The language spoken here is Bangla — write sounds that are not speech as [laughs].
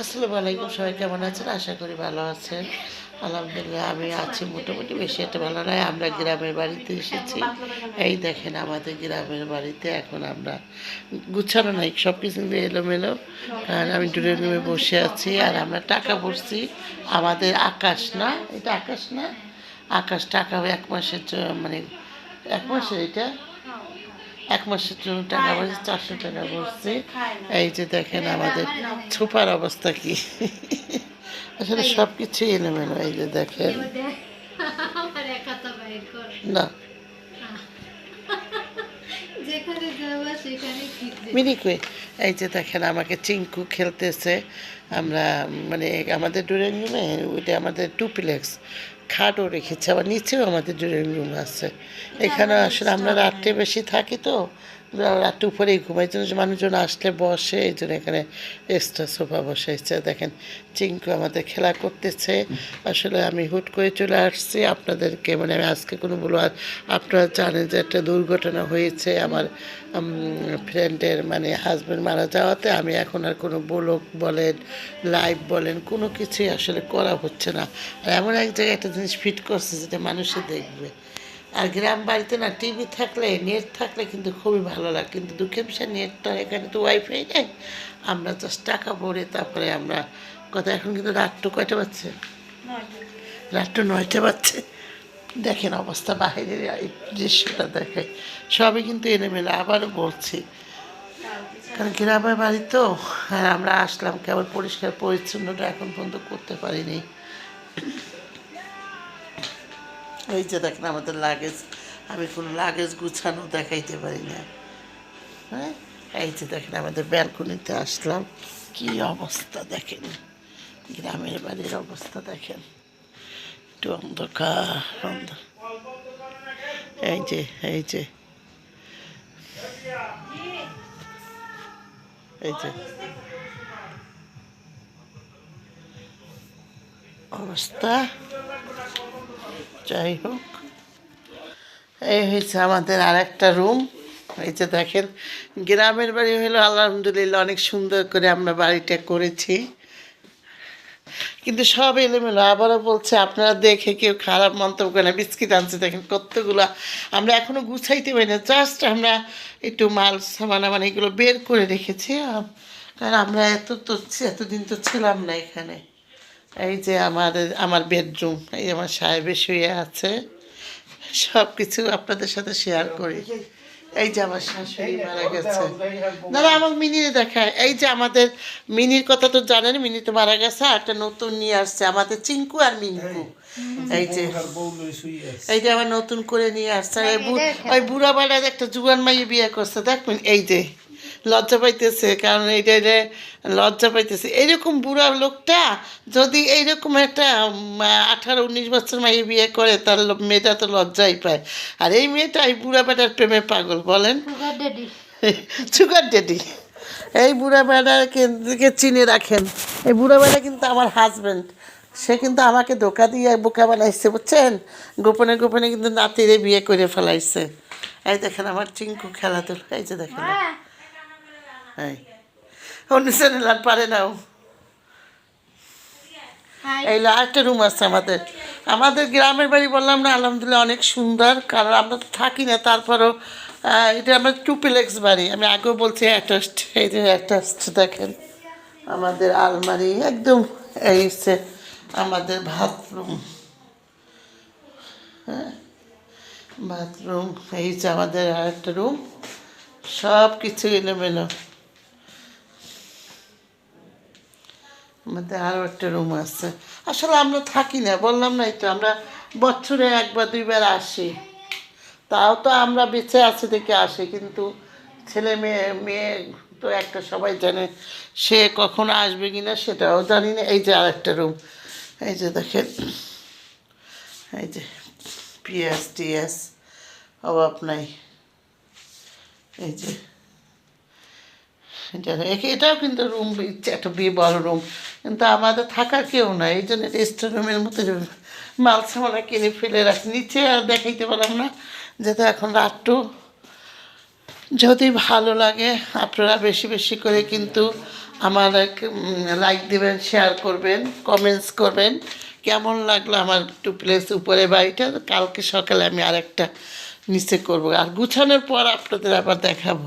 আসসালামু আলাইকুম, সবাই কেমন আছেন? আশা করি ভালো আছেন। আলহামদুলিল্লাহ, আমি আছি মোটামুটি বেশি একটা ভালো নয়, আমরা গ্রামের বাড়িতে এসেছি। এই দেখেন আমাদের গ্রামের বাড়িতে এখন আমরা গুছানো নাই সব কিছু কিন্তু এলোমেলো। কারণ আমি ড্রয়িং রুমে বসে আছি আর আমরা টাকা পড়ছি আমাদের আকাশ না, এটা আকাশ না? আকাশ টাকা এক মাসের মানে এক মাসের এটা? এক মাসের জন্য টাকা পড়ছে চারশো টাকা পড়ছে এই যে দেখেন আমাদের ছোপার অবস্থা কি? আসলে সব কিছুই এলোমেলো এই যে দেখেন। [laughs] না মিনি কুয়ে এই যে দেখেন আমাকে চিঙ্কু খেলতেছে। আমরা মানে আমাদের ড্রয়িং রুমে ওইটা আমাদের টুপ্লেক্স। খাটও রেখেছে আবার নিচেও আমাদের ড্রয়িং রুম আছে। এখানে আসলে আমরা রাত্রে বেশি থাকি তো রাত্রে উপরেই ঘুমাই জন্য মানুষজন আসলে বসে, এই জন্য এখানে এক্সট্রা সোফা বসাইছে। দেখেন চিঙ্কু আমাদের খেলা করতেছে। আসলে আমি হুট করে চলে আসছি আপনাদেরকে। মানে আমি আজকে কোনো বলব আর আপনারা জানেন যে একটা দুর্ঘটনা হয়েছে আমার ফ্রেন্ডের মানে হাজব্যান্ড মারা যাওয়াতে। আমি এখন আর কোনো ব্লগ বলেন লাইভ বলেন, কোনো কিছুই আসলে করা হচ্ছে না। আর এমন এক জায়গায় একটা জিনিস ফিট করছে, যেটা মানুষে দেখবে। আর গ্রাম বাড়িতে না টিভি থাকলে নেট থাকলে কিন্তু খুবই ভালো লাগে। কিন্তু দুঃখের বিষয় নেটটা এখানে তো ওয়াইফাই নেই। আমরা জাস্ট টাকা ভরে তারপরে আমরা কথা এখন কিন্তু রাত্র কয়টা বাজছে? রাত্র নয়টা বাজছে। দেখেন অবস্থা বাইরের এই দৃশ্যটা দেখে সবই কিন্তু এলোমেলো আবারও বলছি। কারণ গ্রামের বাড়ি তো আর আমরা আসলাম কেবল পরিষ্কার পরিচ্ছন্নটা এখন পর্যন্ত করতে পারিনি। এই যে দেখেন আমাদের লাগেজ, আমি কোনো লাগেজ গুছানো দেখাইতে পারি না। হ্যাঁ? এই যে দেখেন আমাদের ব্যালকনিতে আসলাম। কি অবস্থা দেখেন? গ্রামের বাড়ির অবস্থা দেখেন। একটু অন্ধকার অন্ধকার এই যে এই যে। এই যে। অবস্থা। যাই হোক এই হয়েছে আমাদের আর একটা রুম এই যে দেখেন, গ্রামের বাড়ি হলো আলহামদুলিল্লাহ অনেক সুন্দর করে আমরা বাড়িটা করেছি। কিন্তু সব এলোমেলো, আবারও বলছে, আপনারা দেখে কেউ খারাপ মন্তব্য করে না। বিস্কিট আনছে, দেখেন কতগুলো। আমরা এখনও গুছাইতে পারি না জাস্ট আমরা একটু মাল, সামান মানে এগুলো বের করে রেখেছি। কারণ আমরা এত তো, এতদিন তো ছিলাম না এখানে। এই যে আমার আমার বেডরুম এই আমার সাহেবের শুয়ে আছে। সব কিছু আপনাদের সাথে শেয়ার করি। এই যে আমার শাশুড়ি মারা গেছে। দাদা আমার মিনিরে দেখায়। এই যে আমাদের মিনির কথা তো জানেন মিনি তো মারা গেছে আর একটা নতুন নিয়ে আসছে আমাদের চিঙ্কু আর মিনকু এই যে এই যে আমার নতুন করে নিয়ে আসছে ওই বুড়া একটা জুয়ান মাইয়ে বিয়ে করছে। দেখবেন এই যে লজ্জা পাইতেছে কারণ এইটা যে লজ্জা পাইতেছে। এইরকম বুড়া লোকটা যদি এইরকম একটা আঠারো উনিশ বছর মাইয়ে বিয়ে করে তার মেয়েটা তো লজ্জাই পায়। আর এই মেয়েটা এই বুড়া বেটার প্রেমে পাগল বলেন। সুগার ডেডি [laughs] এই বুড়া দিকে চিনে রাখেন। এই বুড়া বেড়া কিন্তু আমার হাজব্যান্ড সে কিন্তু আমাকে ধোকা দিয়ে বোকা বানাইছে বুঝছেন? গোপনে গোপনে কিন্তু নাতিরে বিয়ে করে ফেলাইছে। এই দেখেন আমার চিঙ্কু খেলাধুলা এই যে দেখেন। এই অন্য চ্যানেল আর পারে না। এই আরেকটা রুম আছে আমাদের। আমাদের গ্রামের বাড়ি বললাম না আলহামদুলিল্লাহ অনেক সুন্দর। কারণ আমরা তো থাকি না তারপরও এটা আমার টুপিলেক্স বাড়ি। আমি আগেও বলছি অ্যাটাচড এই যে অ্যাটাচড দেখেন। আমাদের আলমারি একদম এই হচ্ছে আমাদের বাথরুম হ্যাঁ? বাথরুম এই যে আমাদের আরেকটা রুম সব কিছু এলোমেলো। আমাদের আরও একটা রুম আছে। আসলে আমরা থাকি না, বললাম না তো আমরা বছরে একবার, দুইবার আসি। তাও তো আমরা বেঁচে আছি দেখে আসি, কিন্তু ছেলে মেয়ে মেয়ে তো একটা সবাই জানে সে কখন আসবে কি না সেটাও জানি না। এই যে আরেকটা রুম এই যে দেখেন, এই যে পিএস, টিএস, অভাব নাই। এই যে এটাও কিন্তু রুম একটা বি বড় রুম কিন্তু আমাদের থাকার কেউ নাই এই জন্য রেস্ট রুমের মতো মাল সামানা কিনে ফেলে রাখি। নিচে আর দেখাইতে পারলাম না, যেহেতু এখন রাত্রু যদি ভালো লাগে, আপনারা বেশি বেশি করে কিন্তু আমার লাইক দিবেন শেয়ার করবেন কমেন্টস করবেন। কেমন লাগল আমার টু প্লেস উপরে বাড়িটা কালকে সকালে আমি আরেকটা নিচে করব। আর গুছানোর পর আপনাদের আবার দেখাবো।